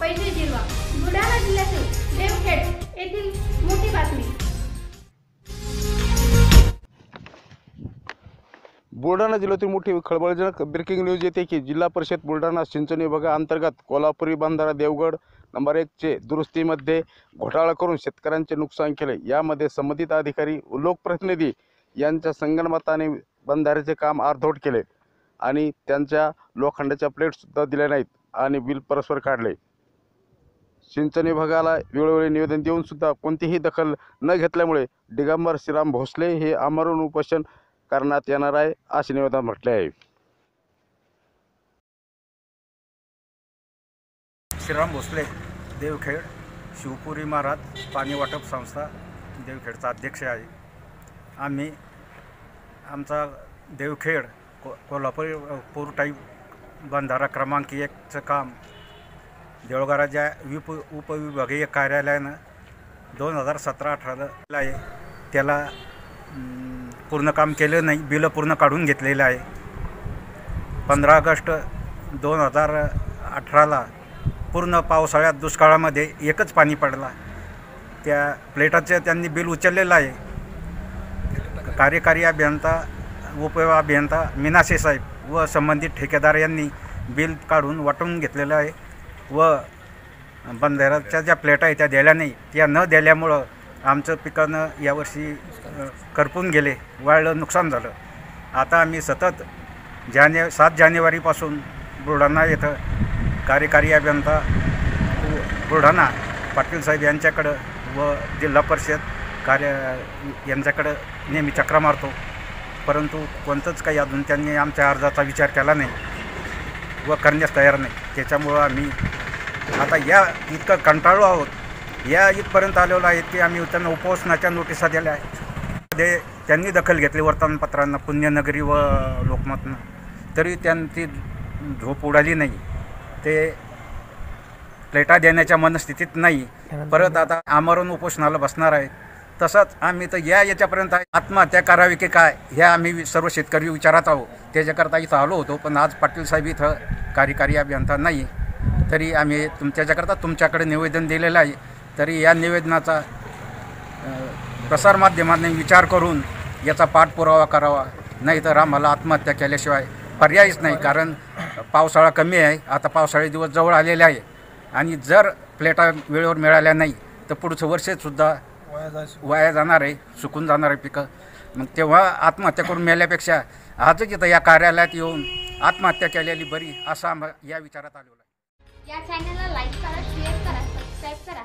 पैसे जिरवा. बुलढाणा जिल्ह्यातील देवखेड येथील मोठी बातमी. बुलढाणा जिल्ह्यातील मोठी खळबळजनक ब्रेकिंग न्यूज येते की जिल्हा परिषद बुलढाणा सिंचन विभागाअंतर्गत कोल्हापुरी बांधारा देवगड नंबर एकचे दुरुस्तीमध्ये घोटाळा करून शेतकऱ्यांचे नुकसान केले. यामध्ये संबंधित अधिकारी लोकप्रतिनिधी यांच्या संगणमताने बंधाऱ्याचे काम अर्धवट केले. आणि त्यांच्या लोखंडाच्या प्लेटसुद्धा दिल्या नाहीत आणि बिल परस्पर काढले. सिंचन विभागाला वेळोवेळी निवेदन देऊनसुद्धा कोणतीही दखल न घेतल्यामुळे दिगंबर श्रीराम भोसले हे आमरण उपोषण करण्यात येणार आहे असे निवेदन म्हटले आहे. श्रीराम भोसले देवखेड शिवपुरी महाराज पाणी वाटप संस्था देवखेडचा अध्यक्ष आहे. आम्ही आमचा देवखेड को कोल्हापूर पूर टाईप बंधारा क्रमांक एकचं काम. देवळगाराच्या विप उपविभागीय कार्यालयानं दोन हजार सतरा अठराला आहे. त्याला पूर्ण काम केलं नाही बिलं पूर्ण काढून घेतलेलं आहे. पंधरा ऑगस्ट दोन हजार अठराला पूर्ण पावसाळ्यात दुष्काळामध्ये एकच पाणी पडला. त्या प्लेटाचं त्यांनी बिल उचललेलं आहे. कार्यकारी अभियंता उप अभियंता मिनासे साहेब व संबंधित ठेकेदार यांनी बिल काढून वाटून घेतलेलं आहे व बंधाऱ्याच्या ज्या प्लेटा आहे त्या दिल्या नाही. त्या न दिल्यामुळं आमचं पिकानं यावर्षी करपून गेले. वाळलं नुकसान झालं. आता आम्ही सतत जाने सात जानेवारीपासून बुलढाणा येथं कार्यकारी अभियंता बुलढाणा पाटील साहेब यांच्याकडं व जिल्हा परिषद कार्य यांच्याकडं नेहमी चक्रा मारतो. परंतु कोणतंच काही अजून त्यांनी आमच्या अर्जाचा विचार केला नाही व करण्यास तयार नाही. त्याच्यामुळं आम्ही आता या इतकं कंटाळू आहोत. या इथपर्यंत आलेलो आहे की आम्ही त्यांना उपोषणाच्या नोटिसा दिल्या आहेत. ते त्यांनी दखल घेतली वर्तमानपत्रांना पुण्यनगरी व लोकमतनं. तरी त्यांची झोप उडाली नाही. ते प्लेटा देण्याच्या मनस्थितीत नाही. परत आता आमरण उपोषणाला बसणार आहे तसंच आम्ही तर या याच्यापर्यंत आत्महत्या करावी की काय हे आम्ही सर्व शेतकरी विचारात आहोत. त्याच्याकरता इथं आलो होतो पण आज पाटील साहेब इथं कार्यकारी अभियंता नाही. तरी आम्ही तुमच्याच्याकरता तुमच्याकडे निवेदन दिलेलं आहे. तरी या निवेदनाचा प्रसारमाध्यमांनी विचार करून याचा पाठपुरावा करावा. नाही तर आम्हाला आत्महत्या केल्याशिवाय पर्यायच नाही कारण पावसाळा कमी आहे. आता पावसाळे दिवस जवळ आलेले आहे. आणि जर प्लेटा वेळेवर मिळाल्या नाही तर पुढचं वर्षसुद्धा वाया जाणार आहे सुकून जाणार आहे पिकं. मग तेव्हा आत्महत्या करून मेल्यापेक्षा आजच इथं या कार्यालयात येऊन आत्महत्या केलेली बरी असं या विचारात आलेला आहे. या चॅनलला लाईक करा शेअर करा सबस्क्राईब करा.